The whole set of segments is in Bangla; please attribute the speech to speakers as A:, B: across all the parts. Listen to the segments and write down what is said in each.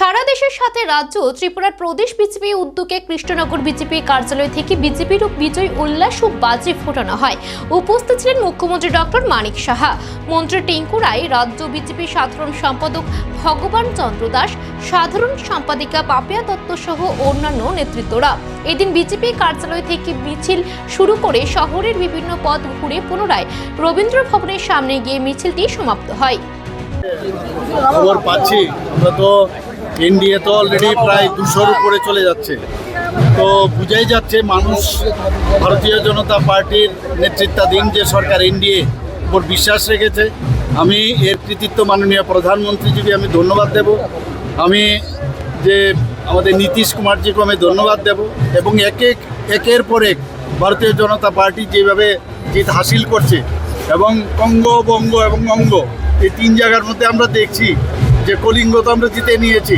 A: সারা দেশের সাথে রাজ্য ত্রিপুরার প্রদেশ বিজেপি উদ্যোগে কৃষ্ণনগর বিজেপি কার্যালয় থেকে বিজেপির বিজয় উল্লাস ও বাজি ফোটানো হয়। উপস্থিত ছিলেন মুখ্যমন্ত্রী ডক্টর মানিক সাহা। মন্ত্রী টিঙ্কু রায়, রাজ্য বিজেপি সাধারণ সম্পাদক ভগবান চন্দ্র দাস, সাধারণ সম্পাদিকা পাপিয়া দত্ত সহ অন্যান্য নেতৃত্বরা। এদিন বিজেপি কার্যালয় থেকে মিছিল শুরু করে শহরের বিভিন্ন পথ ঘুরে পুনরায় রবীন্দ্র ভবনের সামনে গিয়ে মিছিলটি সমাপ্ত হয়।
B: খবর পাচ্ছি। আমরা তো এনডিএ তো অলরেডি প্রায় দুশোর উপরে চলে যাচ্ছে। তো বুঝাই যাচ্ছে মানুষ, ভারতীয় জনতা পার্টির নেতৃত্বাধীন যে সরকার এনডিএ উপর বিশ্বাস রেখেছে। আমি এর কৃতিত্ব মাননীয় প্রধানমন্ত্রীজিকে আমি ধন্যবাদ দেব। আমি যে আমাদের নীতিশ কুমারজিকে আমি ধন্যবাদ দেব এবং এক এক, একের পর এক ভারতীয় জনতা পার্টি যেভাবে জিত হাসিল করছে এবং কঙ্গ বঙ্গ এবং অঙ্গ, এই তিন জায়গার মধ্যে আমরা দেখছি যে কলিঙ্গ তো আমরা জিতে নিয়েছি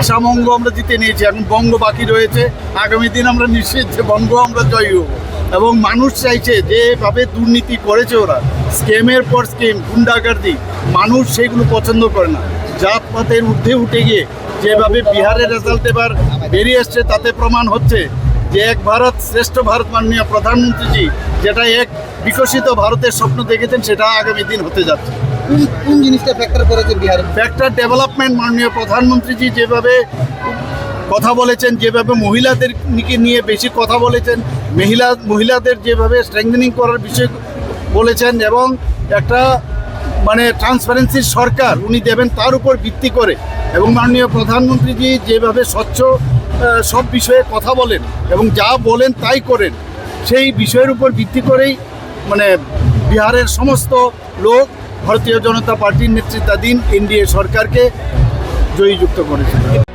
B: আসাম অঙ্গ আমরা জিতে নিয়েছি, এখন বঙ্গ বাকি রয়েছে, আগামী দিন আমরা নিশ্চিত যে বঙ্গ আমরা জয়ী হব। এবং মানুষ চাইছে যেভাবে দুর্নীতি করেছে ওরা স্কেমের পর স্কেম গুন্ডাগার্দি, মানুষ সেগুলো পছন্দ করে না। জাতপাতের ঊর্ধ্বে উঠে গিয়ে যেভাবে বিহারের রেজাল্ট এবার বেরিয়ে এসছে, তাতে প্রমাণ হচ্ছে যে এক ভারত শ্রেষ্ঠ ভারত মাননীয় প্রধানমন্ত্রীজি, যেটা এক বিকশিত ভারতের স্বপ্ন দেখেছেন, সেটা আগামী দিন হতে যাচ্ছে।
C: কোন কোন জিনিসটা ফ্যাক্টর করেছে বিহারে?
B: ফ্যাক্টর ডেভেলপমেন্ট মাননীয় প্রধানমন্ত্রীজি যেভাবে কথা বলেছেন, যেভাবে মহিলাদের নিয়ে বেশি কথা বলেছেন, মহিলা, মহিলাদের যেভাবে স্ট্রেংথেনিং করার বিষয় বলেছেন এবং একটা মানে ট্রান্সপারেন্সির সরকার উনি দেবেন তার উপর ভিত্তি করে এবং মাননীয় প্রধানমন্ত্রীজি যেভাবে স্বচ্ছ সব বিষয়ে কথা বলেন এবং যা বলেন তাই করেন, সেই বিষয়ের উপর ভিত্তি করেই মানে বিহারের সমস্ত লোক ভারতীয় জনতা পার্টির নেতৃত্বাধীন এনডিএ সরকারকে জয়ীযুক্ত করেছে